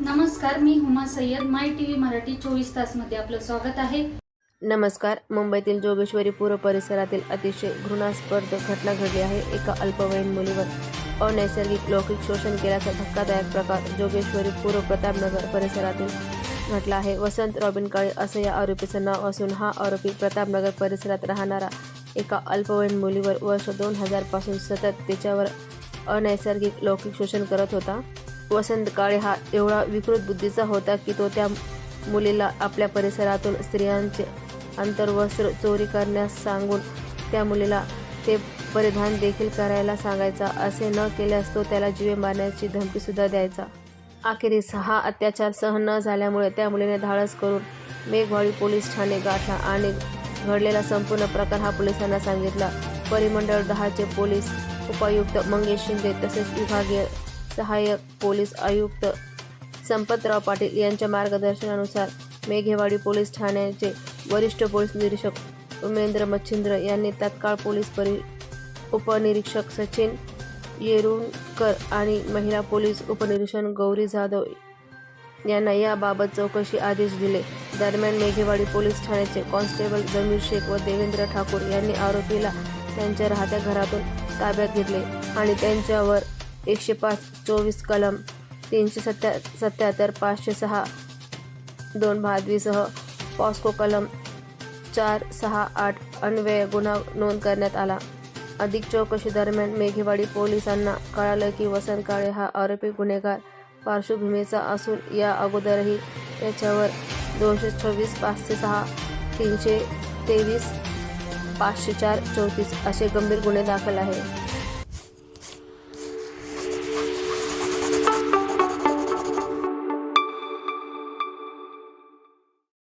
नमस्कार मी Huma Sayyad. My T V Marathi चोवीस तासमध्ये आपलं स्वागत आहे. नमस्कार. मुंबईतील जोगेश्वरी पूर्व परिसरातील अतिशय घृणास्पद घटना घडली आहे एका अल्पवयीन मुलीवर. अनैसर्गिक लौकिक शोषण केल्याचा धक्कादायक प्रकार जोगेश्वरी पूर्व प्रतापनगर परिसरातील घटला आहे. वसंत रॉबिन काळे असं या आरोपीचं नाव असून हा आरोपी प्रतापनगर परिसरात राहणारा एका अल्पवयीन मुलीवर वर्ष दोन हजारपासून सतत तिच्यावर अनैसर्गिक लौकिक शोषण करत होता. वसंत काळे हा एवढा विकृत बुद्धीचा होता की तो त्या मुलीला आपल्या परिसरातून स्त्रियांचे अंतर्वस्त्र चोरी करण्यास सांगून त्या मुलीला ते परिधान देखील करायला सांगायचा. असे न केल्यास तो त्याला जीवे मारण्याची धमकीसुद्धा द्यायचा. अखेरीस हा अत्याचार सहन न झाल्यामुळे त्या मुलीने धाडस करून मेघवाडी पोलीस ठाणे गाठला आणि घडलेला संपूर्ण प्रकार हा पोलिसांना सांगितला. परिमंडळ दहाचे पोलीस उपायुक्त मंगेश शिंदे तसेच विभागीय सहाय्यक पोलीस आयुक्त संपतराव पाटील यांच्या मार्गदर्शनानुसार मेघेवाडी पोलीस ठाण्याचे वरिष्ठ पोलीस निरीक्षक उमेंद्र मच्छिंद्र यांनी तत्काळ पोलीस परि उपनिरीक्षक सचिन येरुणकर आणि महिला पोलीस उपनिरीक्षक गौरी जाधव यांना याबाबत चौकशी आदेश दिले. दरम्यान मेघेवाडी पोलीस ठाण्याचे कॉन्स्टेबल जमीर शेख व देवेंद्र ठाकूर यांनी आरोपीला त्यांच्या राहत्या घरातून ताब्यात घेतले आणि त्यांच्यावर एकशे पाच चोवीस कलम तीनशे सत्या सत्याहत्तर पाचशे सहा दोन भादवीसह पॉस्को कलम चार सहा आठ अन्वय गुन्हा नोंद करण्यात आला. अधिक चौकशी दरम्यान मेघेवाडी पोलिसांना कळालं की वसंत काळे हा आरोपी गुन्हेगार पार्श्वभूमीचा असून या अगोदरही त्याच्यावर दोनशे छव्वीस पाचशे सहा तीनशे तेवीस पाचशे चार चौतीस असे गंभीर गुन्हे दाखल आहे